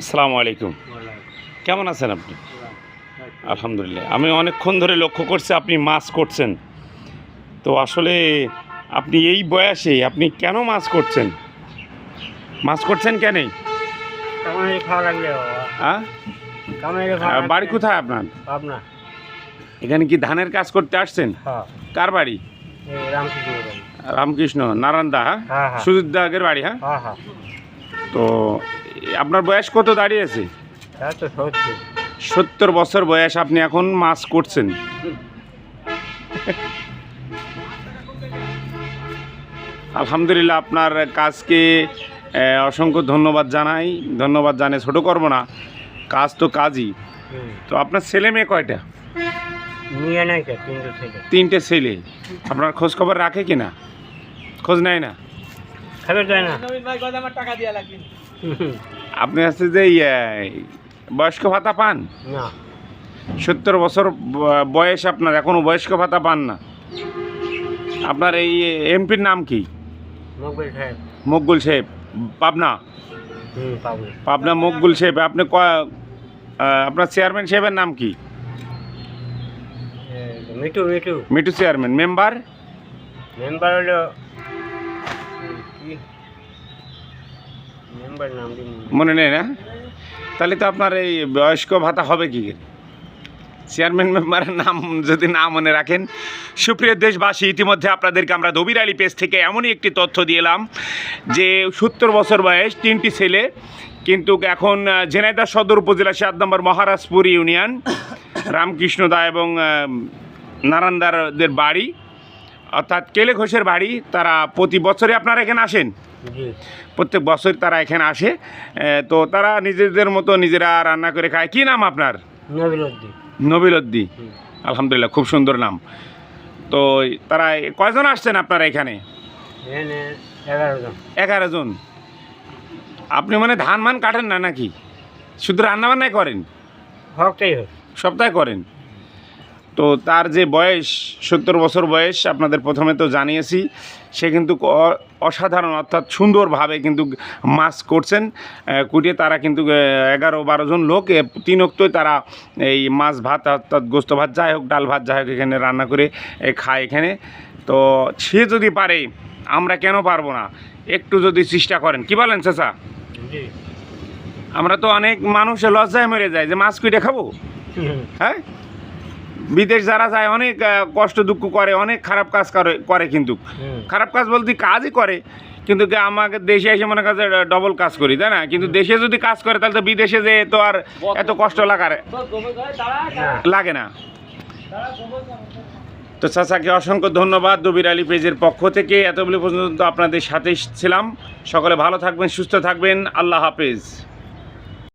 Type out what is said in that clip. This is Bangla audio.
আসসালামু আলাইকুম। কেমন আছেন আপনি? আলহামদুলিল্লাহ। আমি অনেকক্ষণ ধরে লক্ষ্য করছি আপনি মাছ করছেন। তো আসলে আপনি এই বয়সে আপনি কেন মাছ করছেন? মাছ করছেন কেন? হ্যাঁ? বাড়ি কোথায় আপনার? এখানে কি ধানের কাজ করতে আসছেন? হ্যাঁ। কার বাড়ি? রামকৃষ্ণ নারায়ণদা হ্যাঁ? হ্যাঁ সুজিত দাগের বাড়ি হ্যাঁ। তো আপনার বয়স কত দাঁড়িয়েছে? সত্যি সত্তর। বছর বয়স আপনি এখন মাছ করছেন। আলহামদুলিল্লাহ আপনার কাজকে অসংখ্য ধন্যবাদ জানাই। ধন্যবাদ জানে ছোটো করব না কাজ তো কাজই। তো আপনার ছেলে মেয়ে কয়টা? তিনটে ছেলে। আপনার খোঁজ খবর রাখে কি না খোঁজ নেয় না? খাবে যায় না? আপনি হচ্ছে যে বয়স্ক ভাতা পান? না। সত্তর বছর বয়স আপনার এখনও বয়স্ক ভাতা পান না। আপনার এই এমপির নাম কি? মকবুল সাহেব। মকবুল সাহেব। পাবনা? পাবনা। মকবুল সাহেব আপনি ক- আপনার চেয়ারম্যান সাহেবের নাম কি? Mitu Mithu Mitu chairman. Member? Member হলো মনে নেই না? তাহলে তো আপনার এই বয়স্ক ভাতা হবে কি? চেয়ারম্যান মেম্বারের নাম যদি না মনে রাখেন, সুপ্রিয় দেশবাসী, ইতিমধ্যে আপনাদেরকে আমরা দবির আলী পেজ থেকে এমনই একটি তথ্য দিলাম যে সত্তর বছর বয়স, তিনটি ছেলে, কিন্তু এখন ঝিনাইদহ সদর উপজেলা সাত নম্বর মহারাজপুর ইউনিয়ন, রামকৃষ্ণ দা এবং নারায়ণদারদের বাড়ি। অর্থাৎ কেলে ঘোষের বাড়ি তারা প্রতি বছরে আপনারা এখানে আসেন? প্রত্যেক বছর তারা এখানে আসে। তো তারা নিজেদের মতো নিজেরা রান্না করে খায়। কী নাম আপনার? নবিলদ্দি আলহামদুলিল্লাহ খুব সুন্দর নাম। তো তারা কয়জন আসছেন আপনারা এখানে? এখানে এগারো জন। আপনি মানে ধান মান কাটেন না নাকি? শুধু রান্না বান্নাই করেন সপ্তাহে করেন? তো তার যে বয়স সত্তর বছর বয়স আপনাদের প্রথমে তো জানিয়েছি সে কিন্তু অসাধারণ অর্থাৎ সুন্দরভাবে কিন্তু মাছ করছেন। কুটিয়ে তারা কিন্তু এগারো বারো জন লোক তিন অক্তই তারা এই মাছ ভাত অর্থাৎ গোস্ত ভাত যাই হোক ডাল ভাত যাই হোক এখানে রান্না করে খায় এখানে। তো সে যদি পারে আমরা কেন পারব না? একটু যদি চেষ্টা করেন। কি বলেন চাচা? আমরা তো অনেক মানুষ লজ্জায় মরে যায় যে মাছ কুইটে খাব? হ্যাঁ? বিদেশ যারা যায় অনেক কষ্ট দুঃখ করে অনেক খারাপ কাজ করে করে কিন্তু। খারাপ কাজ বলতে কাজই করে কিন্তু কি আমাকে দেশে এসে মনে কাছে ডবল কাজ করি তাই না? কিন্তু দেশে যদি কাজ করে তাহলে তো বিদেশে যে তো আর এত কষ্ট লাগার লাগে না। তো চাচাকে অসংখ্য ধন্যবাদ দবির আলী পেজের পক্ষ থেকে। এতগুলি পর্যন্ত আপনাদের সাথে ছিলাম। সকলে ভালো থাকবেন সুস্থ থাকবেন। আল্লাহ হাফেজ।